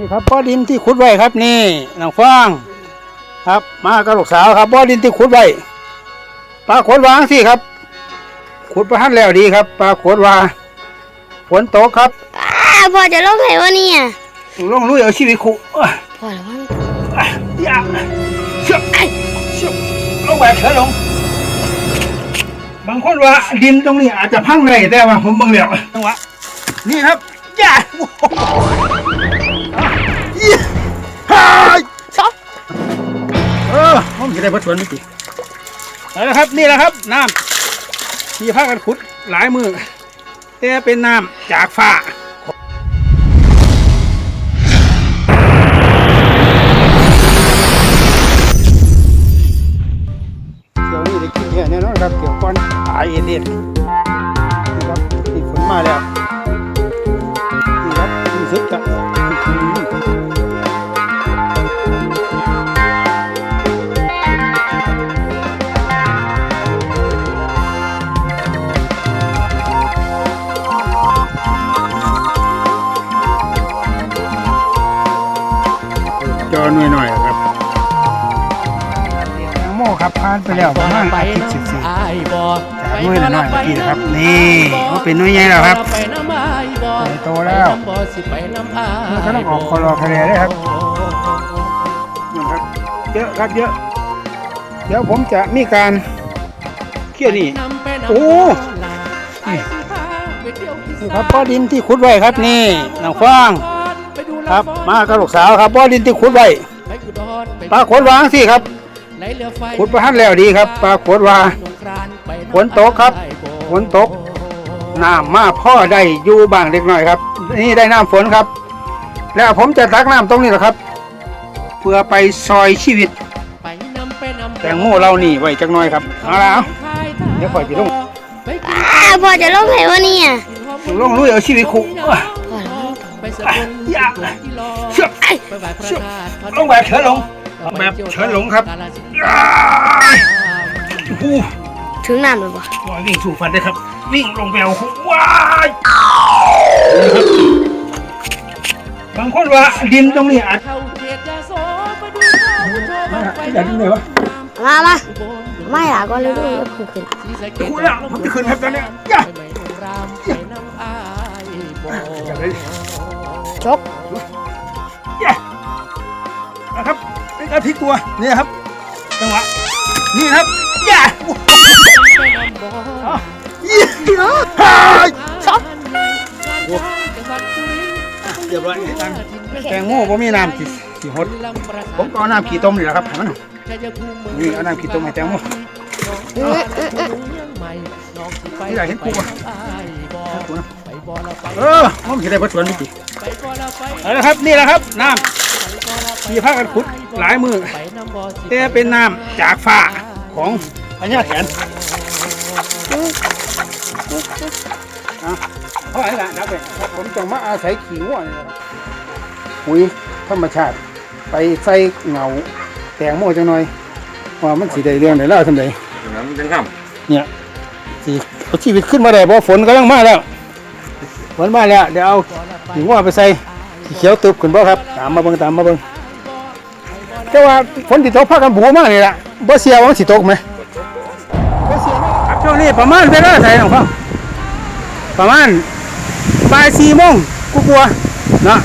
นี่ครับบ่อดินที่ขุดไว้ครับนี่น้องฟางครับ มากับลูกสาวครับบ่อดินที่ขุดไว้ปลาขดวางสิครับ ขุดประหันแล้วดีครับปลาขดว่าฝนตกครับอ้าพ่อจะลงไหนวะเนี่ยลงลุยเอาชีวิตคุพ่อระวังอย่าเชื่อเชื่อลงแบบเถอะลงบางคนว่าดินตรงนี้อาจจะพังได้แต่ว่าผมเบังเหลียวจังหวะนี่ครับอย่า เออผมจะได้พัดสวนนี่สิเอาละครับนี่แหละครับน้ำที่พากันขุดหลายมือแต่เป็นน้ำจากฟ้าเดี๋ยวนี้ได้กินแค่แน่นอนครับเดี๋ยวก่อนตายเอ็นเอ็น มือหน่อยๆเมื่อกี้นะครับ นี่ว่าเป็นหน้อยใหญ่แล้วครับไปน้ำอายบ่ใหญ่โตแล้วไปน้ำบ่สิไปน้ำอายมันก็ต้องออกคอรอคะแนนด้วยครับนะครับเยอะครับเยอะ เดี๋ยวผมจะมีการเคี่ยวนี่ไปำไปน้ำโอ้ลาไอ้สิพาไปเที่ยวอีสานนี่ครับบ่อดินที่ขุดไว้ครับนี่น้องฟางไปดูครับละคมากับลูกสาวครับบ่อดินที่ขุดไว้ไปอุดรไปปลาขดวางสิครับไหลเรือไฟขุดประหันแล้วดีครับปลาขดว่าสงกรานต์ไปำ ฝนตกครับอ้ายฝนตกน้ำมาพ่อได้อยู่บ้างเล็กน้อยครับ นี่ได้น้ำฝนครับ แล้วผมจะตักน้ำตรงนี้แหละครับ เพื่อไปซอยชีวิตไปน้ำไปน้ำแตงโมเรานี่ไว้จักหน่อยครับเอาละเอาเดี๋ยวค่อยไปลงไปกินอ้าพ่อจะลงไหนวะเนี่ยลงลุยเอาชีวิตคุพ่อระวังไปสกลอย่าไปกิโลเชื่อไปไหว้พระธาตุพนมลงแบบเฉินหลงลงแบบเฉินหลงครับ กาฬสินธุ์อ้ายโอ้โหถึงน้ำเลยบ่ว้ายวิ่งสู่ฟันเลยครับ วิ่งลงไปเอาว้ายนะครับบางคนว่าดินตรงนี้อาจเข้าเขตยาโสไปดูข้าวโชว์บ้างไฟอย่าดึงเลยวะมามาอุบลไม่หล่ะก็เลยดูขึ้นขึ้นศรีสะเกคุยแล้วผมจะขึ้นครับตอนเนี้ยอย่าไปไหมโรงรามไปน้ำอายบ่อย่าเลยจบอย่านะครับเป็นการพลิกตัวนี่ครับจังหวะนี่ครับอย่าไปน้ำบ่ เอายี่ฮ่าช็อกจังหวัดสุรินทร์เรียบร้อยตังแตงโมผมมีน้ำสีสีหดผมก็เอาน้ำขี้ต้มนี่แหละครับให้มันนี่เอาน้ำขี้ต้มให้แตงโมนี่อยากเห็นกูไปบ่อละไปเออผมจะได้พัดสวนพี่เอาละครับนี่แหละครับน้ำที่พากันขุดหลายมือแต่เป็นน้ำจากฟ้าของ พญาแถนอะเพราะอะไรล่ะครับเนี่ยผมจะมาอาศัยขี้ง่วนี่นะครับปุ๋ยธรรมชาติ ไปใส่เงาแตงโมจังหน่อยว่ามันสีได้เรื่องไหนล่าทำไดอย่างนั้นจังคเนี่ยสีเอาชีวิตขึ้นมาได้เพราะฝนกำลังมาแล้วฝนมาแล้วเดี๋ยวเอาขี้ง่วไปใส่ขี้เขียวตึบขึ้นบ่ครับ ตามมาเบิ่งตามมาเบิ่งแต่ว่าฝนติดตกพากันบูมากนี่แหละบ่เสียว่ามันสิตกไหม วงนี้ประมาณเวลาใส่น้องพ่อประมาณบ่ายสี่โมงกูกลัวนะ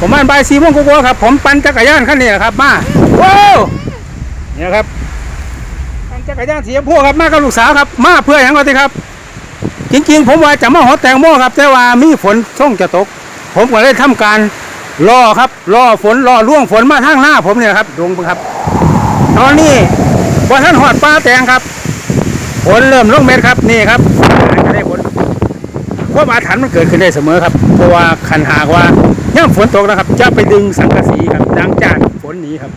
ประมาณบ่ายสี่โมงกูกลัวครับ ผมปั่นจักรยานคันนี้แหละครับ มาว้าวเนี่ยครับปั่นจักรยานสีชมพูครับมากับลูกสาวครับ มาเพื่ออย่างไรดีครับ จริงๆ ผมว่าจะมาหดแตงโมครับ แต่ว่ามีฝนช่องจะตก ผมก็เลยทำการรอครับรอฝนรอล่วงฝนมาทางหน้าผมเนี่ยครับดวงครับ ตอนนี้ว่าท่านหอดป้าแตงครับ ฝนเริ่มลงเม็ดครับนี่ครับจะได้ผลเพราะอาถรรพ์มันเกิดขึ้นได้เสมอครับเพราะว่าคันหากว่าย่ำฝนตกนะครับ จะไปดึงสังกะสีครับดังจากฝนหนีครับ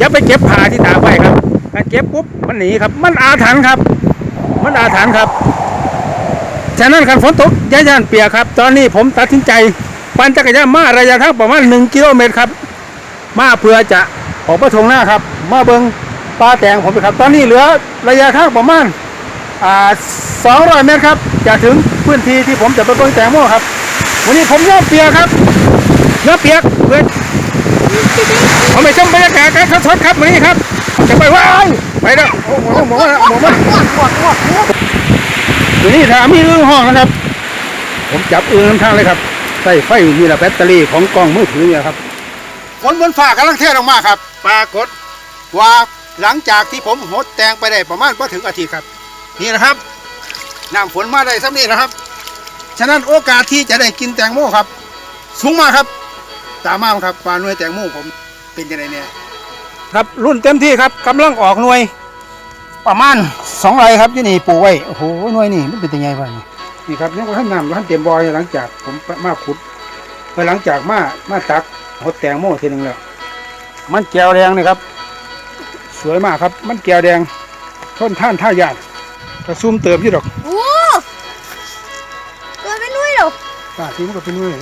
จะไปเก็บผ้าที่ตากไว้ครับการเก็บปุ๊บมันหนีครับ มันอาถรรพ์ครับ มันอาถรรพ์ครับฉะนั้นการฝนตกย่าย่านเปียกครับ ตอนนี้ผมตัดสินใจปั่นจักรยานมาระยะทางประมาณ1กิโลเมตรครับ มาเพื่อจะออกประทงหน้าครับ มาเบิงปลาแตงผมไปครับ ตอนนี้เหลือระยะทางประมาณ อ่า200เมตรครับจะถึงพื้นที่ที่ผมจะไปเบิงแตงโมครับ วันนี้ผมยอเปียกครับยอเปียกเพื่อนเอาไปชมบรรยากาศการสดๆครับวันนี้ครับ จะไปว้ายไปแล้วโอ้โหหมอมาหมอมาตัวนี้ถามมีเรื่องห้องนะครับ ผมจับเอืองน้ำทางเลยครับใส่ไฟมีละแบตเตอรี่ของกล้องมือถือเนี่ยครับฝนบนฟ้ากำลังเทลงมาครับ ปรากฏว่าหลังจากที่ผมหดแตงไปได้ประมาณพอถึงอาทิตย์ครับ นี่นะครับน้ำฝนมาได้สักนี้นะครับ ฉะนั้นโอกาสที่จะได้กินแตงโมครับ สูงมากครับ ตามมาครับปลาหน่วยแตงโมผมเป็นยังไงเนี่ยครับรุ่นเต็มที่ครับกำลังออกหน่วย ประมาณสองไรครับที่นี่ปลูกไว้โอ้โหหน่วยนี่มันเป็นยังไงบ้างนี่นี่ครับยังว่าท่านนำท่านเต็มบอยหลังจากผมมาขุดไปหลังจากมามาตักหดแตงโมทีหนึงแล้วมันแก้วแดงนี่ครับ สวยมากครับ มันแก้วแดงต้นท่านท่ายาก กระซุ่มเติมอยู่ดอกโอ้ตัวไม่นุ่ยหรอตาที่มันก็เป็นนู่นเลย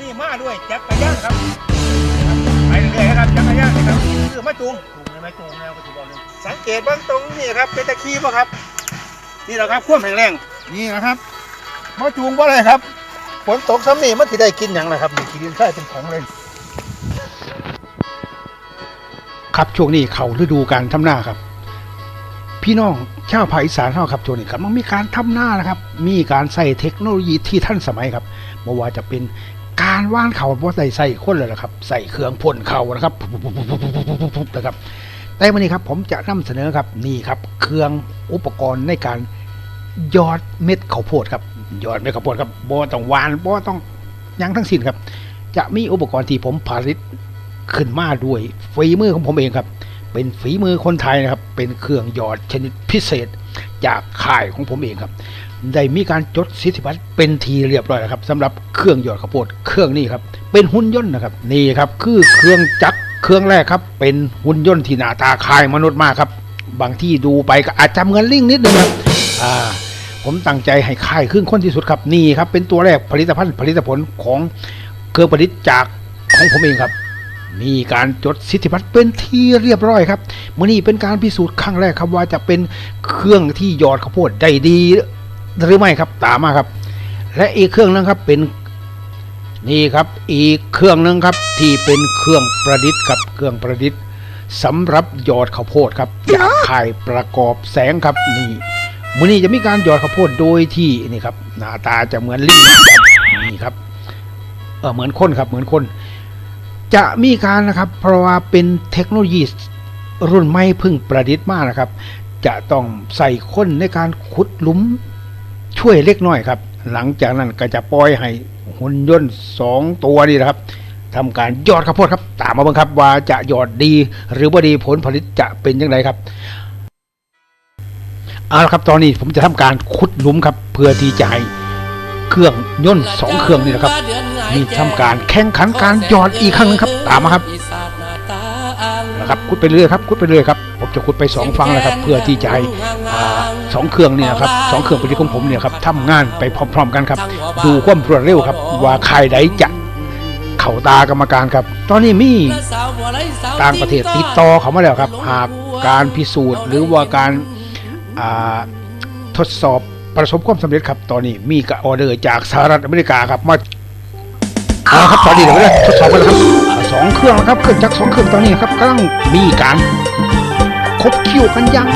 นี่มาด้วยจักรยานครับไปเรื่อยๆครับจักรยานนี่ครับคือมาจูงจูงเลยไหมจูงแนวก็ถือบอกเลยสังเกตเบื้องตรงนี่ครับเป็นตะคีป่ะครับ นี่แหละครับขั้วแข็งแรงนี่นะครับมาจูงว่าอะไรครับฝนตกซ้ำนี่มันที่ได้กินอย่างไรครับนี่กินดินใต้เป็นของเลย ครับช่วงนี้เขาฤดูการทำหน้าครับ พี่น้องชาวภาคอีสานเฮาครับช่วงนี้ครับมันมีการทำหน้านะครับ มีการใส่เทคโนโลยีที่ทันสมัยครับไม่ว่าจะเป็นการว่านเขาเพราะใส่ใส่คนเลยนะครับ ใส่เครื่องพ่นเขานะครับนะครับแต่วันนี้ครับผมจะนำเสนอครับนี่ครับ เครื่องอุปกรณ์ในการยอดเม็ดข้าวโพดครับยอดเม็ดข้าวโพดครับบ่ต้องหวานบ่ต้องยังทั้งสิ้นครับ จะมีอุปกรณ์ที่ผมผลิต ขึ้นมาด้วยฝีมือของผมเองครับ เป็นฝีมือคนไทยนะครับ เป็นเครื่องหยอดชนิดพิเศษจากค่ายของผมเองครับ ได้มีการจดสิทธิบัตรเป็นทีเรียบร้อยแล้วครับสำหรับเครื่องหยอดข้าวโพดเครื่องนี้ครับ เป็นหุ่นยนต์นะครับนี่ครับคือเครื่องจักรเครื่องแรกครับ เป็นหุ่นยนต์ที่หน้าตาคล้ายมนุษย์มากครับ บางที่ดูไปก็อาจจะเหมือนลิงนิดนึงครับอ่าผมตั้งใจให้ค่ายครึ่งคนที่สุดครับนี่ครับ เป็นตัวแรกผลิตภัณฑ์ผลิตผลของเครื่องประดิษฐ์จากของผมเองครับ มีการจดสิทธิบัตรเป็นที่เรียบร้อยครับมื่อนี้เป็นการพิสูจน์ครั้งแรกครับว่าจะเป็นเครื่องที่หยอดข้าวโพดได้ดีหรือไม่ครับตามมาครับ และอีกเครื่องนึงครับเป็นนี่ครับอีกเครื่องนึงครับที่เป็นเครื่องประดิษฐ์ครับเครื่องประดิษฐ์สำหรับหยอดข้าวโพดครับจากข่ายประกอบแสงครับนี่มื่อนี้จะมีการหยอดข้าวโพดโดยที่นี่ครับหน้าตาจะเหมือนลิงครับนี่ครับเออเหมือนคนครับเหมือนคน จะมีการนะครับ เพราะว่าเป็นเทคโนโลยีรุ่นใหม่พึ่งประดิษฐ์มากนะครับ จะต้องใส่คนในการขุดหลุมช่วยเล็กน้อยครับ หลังจากนั้นก็จะปล่อยให้หุ่นยนต์สองตัวนี่นะครับทำการยอดข้าวโพดครับ ตามมาบิ่งครับว่าจะยอดดีหรือว่าดีผลผลิตจะเป็นยังไงครับเอาละครับตอนนี้ผมจะทำการขุดหลุมครับ เพื่อที่จะให้ เครื่องยนต์สองเครื่องนี่นะครับมีทำการแข่งขันการหยอดอีกครั้งหนึงครับ ตามมาครับนะครับขุดไปเรื่อยครับขุดไปเรื่อยครับผมจะขุดไปสองฟังนะครับ เพื่อที่จะให้อ่าสองเครื่องเนี่ยนะครับสองเครื่องประดิของผมเนี่ยครับทำงานไปพร้อม ๆ กันครับ ดูความรวดเร็วครับ ว่าใครใดจะเข่าตากรรมการครับ ตอนนี้มีต่างประเทศติดต่อเขามาแล้วครับ หากการพิสูจน์หรือว่าการทดสอบ ประสบความสำเร็จครับตอนนี้มีกออเดอร์จากสหรัฐอเมริกาครับมาเอาละครับตอนนี้เดี๋ยวเราทดสอบกันนะครับอ่าสองเครื่องนะครับเครื่องจักรสองเครื่องตอนนี้ครับกำลังมีการคบคิวกันอยัง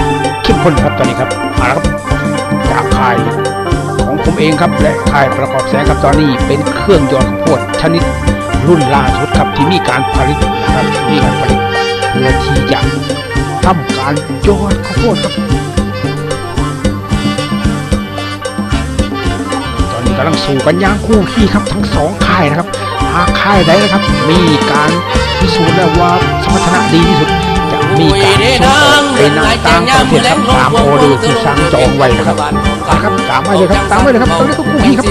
เข้มข้นครับตอนนี้ครับมาแล้วครับจากค่ายของผมเองครับและค่ายประกอบแสงครับตอนนี้เป็นเครื่องหยอดข้าวโพดชนิดรุ่นล่าสุดครับที่มีการผลิตนะครับมีการผลิตเพื่อที่จะทำการหยอดข้าวโพดครับ กำลังสู่กันย่างคู่ขี้ครับทั้งสองค่ายนะครับหากค่ายใดนะครับ มีการพิสูจน์แล้วว่าสมรรถนะดีที่สุด จะมีการส่งออกไปนำต่างประเทศครับตามออเดอร์ที่สั่งจองไว้นะครับนะครับตามมาเลยครับตามมาเลยครับตอนนี้ก็คู่ขี้ครับ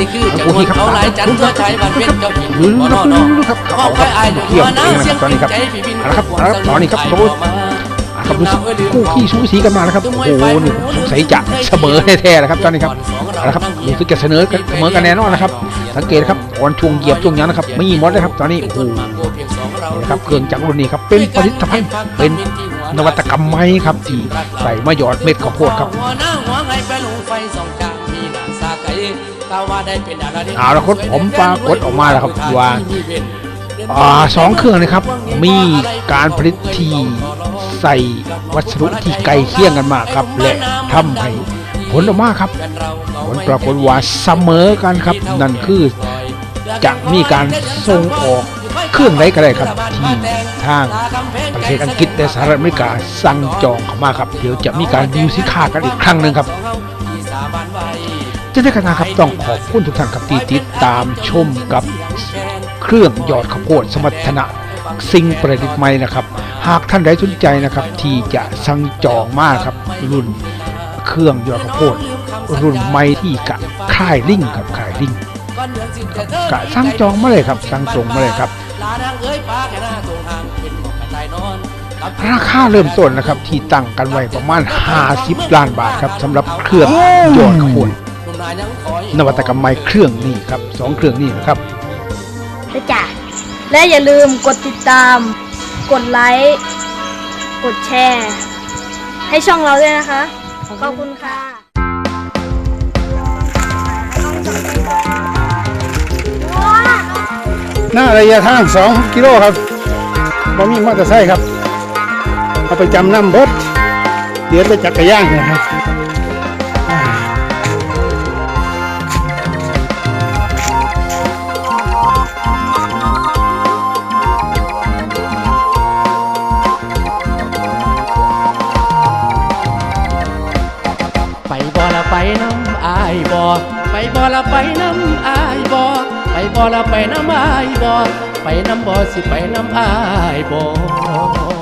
คู่ขี้ครับเขาหลายจันทร์ตัวชายวันเพ็ญเจ้าหญิงลืมบ่คนรับอนลือครับขอเขาครับอยหนุ่มเกี่ยวเอน้างเสียงตอนนี้ครับนเอาละครับเอาละครับตอนนี้ครับโต ครับรู้สึกคู่ขี้สูสีกันมานะครับโอ้โหนี่สงสัยจะเสมอแท้ๆนะครับตอนนี้ครับเอาละครับรู้สึกจะเสนอกันเสมอกันแน่นอนนะครับ สังเกตครับตอนช่วงเหยียบช่วงยังนะครับไม่มีมดเลยครับ ตอนนี้โอ้โหนะครับเครื่องจักรรุ่นนี้ครับเป็นผลิตภัณฑ์เป็นนวัตกรรมใหม่ครับที่ใส่มาหยอดเม็ดข้าวโพดครับหัวหน้าหัวไงไปลางมีหน้าสาไก่เอาละครับผมปรากฏออกมาแล้วครับว่า สองเครื่องนะครับ มีการผลิตที่ใส่วัสดุที่ไกลเคียงกันมากครับ และทำให้ผลออกมาครับ ผลปรากฏว่าเสมอกันครับ นั่นคือจะมีการส่งออกเครื่องใดก็ได้ครับ ที่ทางประเทศอังกฤษและสหรัฐอเมริกาสั่งจองเข้ามาครับ เดี๋ยวจะมีการดิวสินค้ากันอีกครั้งหนึ่งครับจะได้กันนะครับต้องขอบคุณทุกท่านครับที่ติดตามชมกับ เครื่องหยอดข้าวโพดสมรรถนะสิ่งประดิษฐ์ใหม่นะครับ หากท่านใดสนใจนะครับ ที่จะสั่งจองมากครับ รุ่นเครื่องหยอดข้าวโพดรุ่นใหม่ที่กะค่ายลิงครับค่ายลิงกะสั่งจองมาเลยครับสั่งส่งมาเลยครับราคาเริ่มต้นนะครับ ที่ตั้งกันไว้ประมาณ 50 ล้านบาทครับสำหรับเครื่องยอดข้าวโพดนวัตกรรมใหม่เครื่องนี้ครับสองเครื่องนี้นะครับ แล้วจ้ะ และอย่าลืมกดติดตาม กดไลค์ กดแชร์ ให้ช่องเราด้วยนะคะ ขอบคุณค่ะหน้าระยะทาง 2 กิโลครับบ่มีมอเตอร์ไซค์ครับ เอาไปจำนำเบิดเดี๋ยวไปจักรยานนะครับ ละไปน้ำอายบ่ไปบ่ละไปน้ำอายบ่ไปบ่ละไปน้ำอายบ่ไปน้ำบ่สิไปน้ำอายบ่